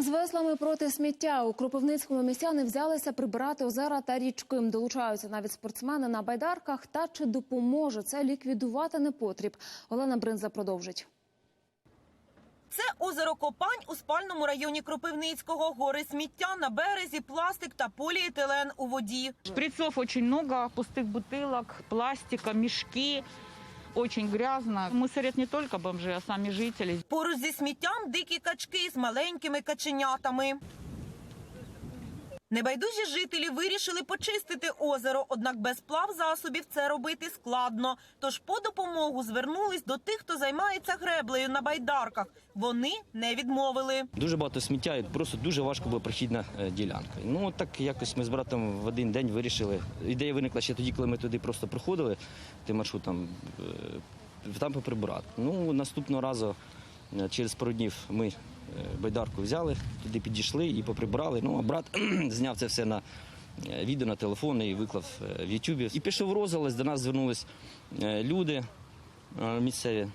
З веслами проти сміття у Кропивницькому містяни взялися прибирати озера та річки. Долучаються навіть спортсмени на байдарках. Та чи допоможе це ліквідувати непотріб? Олена Бринза продовжить. Це озеро Копань у спальному районі Кропивницького. Гори сміття на березі, пластик та поліетилен у воді. Шприцов очень много, пустых бутылок, пластика, мешки. Очень грязно. Мы сорят не только бомжи, а сами жители. Поруч зі сміттям дикі качки з маленькими каченятами. Небайдужі жителі вирішили почистити озеро, однак без плав засобів це робити складно. Тож по допомогу звернулись до тих, хто займається греблею на байдарках. Вони не відмовили. Дуже багато сміття, і просто дуже важко була прохідна е, ділянка. Ну так якось ми з братом в один день вирішили. Ідея виникла ще тоді, коли ми туди просто проходили тим маршрутом, е, там поприбирати. Ну наступного разу е, через пару днів ми байдарку взяли, туди підійшли і поприбрали. Ну а брат зняв це все на е, відео на телефон і виклав е, в Ютубі. І пішов розголос, до нас звернулись е, люди е, місцеві,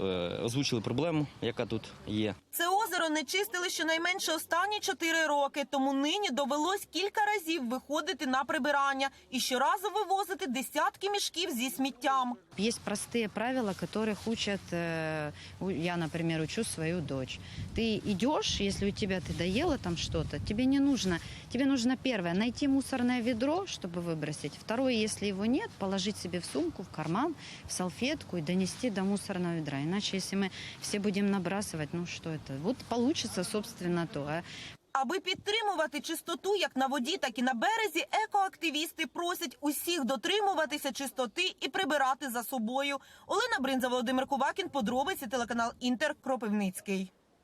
е, озвучили проблему, яка тут є. Це озеро не чистили щонайменше останні чотири роки, тому нині довелось кілька разів виходити на прибирання і щоразу вивозити десятки мішків зі сміттям. Есть простые правила, которых учат, э, у- я, например, учу свою дочь. Ты идешь, если у тебя ты доела там что-то, тебе не нужно, тебе нужно первое, найти мусорное ведро, чтобы выбросить. Второе, если его нет, положить себе в сумку, в карман, в салфетку и донести до мусорного ведра. Иначе, если мы все будем набрасывать, ну что это? Вот получится, собственно, то. Аби підтримувати чистоту як на воді, так і на березі, екоактивісти просять усіх дотримуватися чистоти і прибирати за собою. Олена Бринза, Володимир Кувакін, подробиці телеканал Інтер Кропивницький.